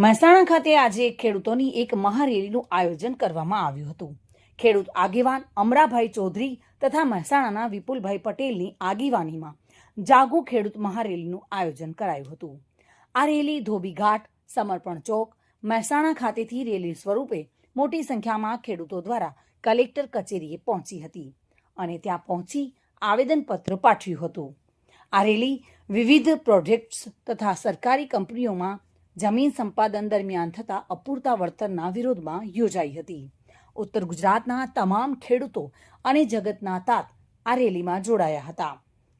મહેસાણા ખાતે આજે ખેડૂતોની એક મહારેલીનું આયોજન કરવામાં આવ્યું હતું. ખેડૂત આગેવાન અમરાભાઈ ચૌધરી તથા મહેસાણાના વિપુલભાઈ પટેલની આગેવાનીમાં જાગો ખેડૂત મહારેલીનું આયોજન કરાયું હતું. આ રેલી ધોબીઘાટ સમર્પણ ચોક, મહેસાણા ખાતેથી રેલી સ્વરૂપે મોટી સંખ્યામાં ખેડૂતો દ્વારા કલેક્ટર કચેરીએ પહોંચી હતી અને ત્યાં પહોંચી આવેદનપત્ર પાઠવ્યું હતું. આ રેલી વિવિધ પ્રોજેક્ટ્સ તથા સરકારી કંપનીઓમાં જમીન સંપાદન દરમિયાન થતા અપૂરતા વળતરના વિરોધમાં યોજાઈ હતી. ઉત્તર ગુજરાતના તમામ ખેડૂતો અને જગતના તાત આ રેલીમાં જોડાયા હતા.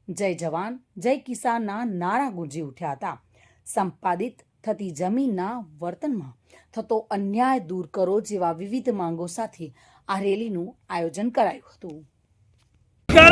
જય જવાન, જય કિસાનના નારા ગુંજી ઉઠ્યા હતા. સંપાદિત થતી જમીનના વર્તનમાં થતો અન્યાય દૂર કરો જેવા વિવિધ માંગો સાથે આ રેલીનું આયોજન કરાયું હતું.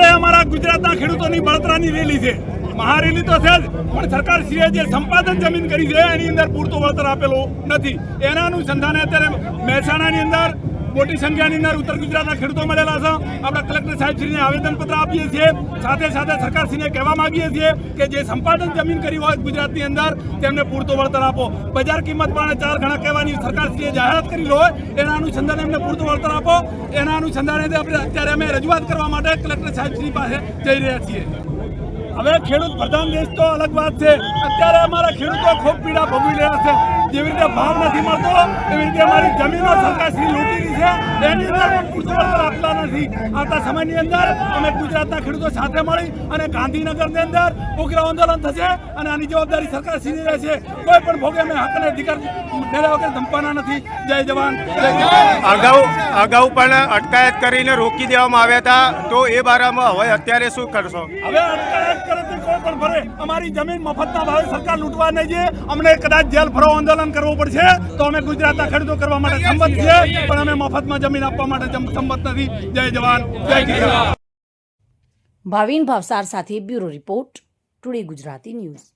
અમારા ગુજરાતના ખેડૂતોની બળતરાની રેલી છે. મહારેલી તો છે જ, પણ સરકાર શ્રીએ જે સંપાદન જમીન કરી છે, એની અંદર પૂરતો વળતર આપેલો નથી. એના અનુસંધાને અત્યારે મહેસાણાની અંદર મોટી સંખ્યાની અંદર ઉત્તર ગુજરાતના ખેડૂતો મળેલા છે. આપણે કલેક્ટર સાહેબશ્રીને આવેદનપત્ર આપીએ છીએ. સાથે સાથે સરકારશ્રીને કહેવા માગીએ છીએ કે જે સંપાદન જમીન કરી હોય ગુજરાતની અંદર, તેમને પૂરતો વળતર આપો. બજાર કિંમત પણ ચાર ગણા કહેવાની સરકારશ્રીએ જાહેરાત કરી હોય, એના અનુસંધાને એમને પૂરતું વળતર આપો. એના અનુસંધાને આપણે અત્યારે અમે રજૂઆત કરવા માટે કલેક્ટર સાહેબશ્રી પાસે જઈ રહ્યા છીએ. હવે ખેડૂત પ્રધાન દેશ તો અલગ વાત છે. અત્યારે અમારા ખેડૂતો ખૂબ પીડા ભોગવી રહ્યા છે. જેવી રીતે ભાવ નથી મળતો, એવી રીતે અમારી જમીનો સરકારશ્રી લૂંટી છે. એની અંદર વળતર આપતા નથી. આવતા સમયની અંદર અમે ગુજરાતના ખેડૂતો સાથે મળી અને ગાંધીનગરની અંદર ઉગ્ર આંદોલન થશે અને આની જવાબદારી સરકારશ્રીની રહેશે. કોઈ પણ ભોગે અમે હક અને અધિકાર મેળવ્યા વગર ધમવાના નથી. જય જવાન. અગાઉ અગાઉ પણ અટકાયત કરીને રોકી દેવામાં આવ્યા હતા. તો એ બારામાં હવે અત્યારે શું કરશો? હવે અટકાયત કરે તે કોઈ પણ ભરે અમારી જમીન મફતના ભાવે સરકાર લૂંટવા નહીં છે અમને કદાચ જેલ ફરો આંદોલન કરવું પડશે તો અમે ગુજરાતના ખેડૂતો કરવા માટે સંમત છીએ પણ અમે મફતમાં જમીન આપવા માટે સંમત નથી. જય જવાન જય કિસાન. ભાવિન ભાવસાર સાથે bureau report today Gujarati news.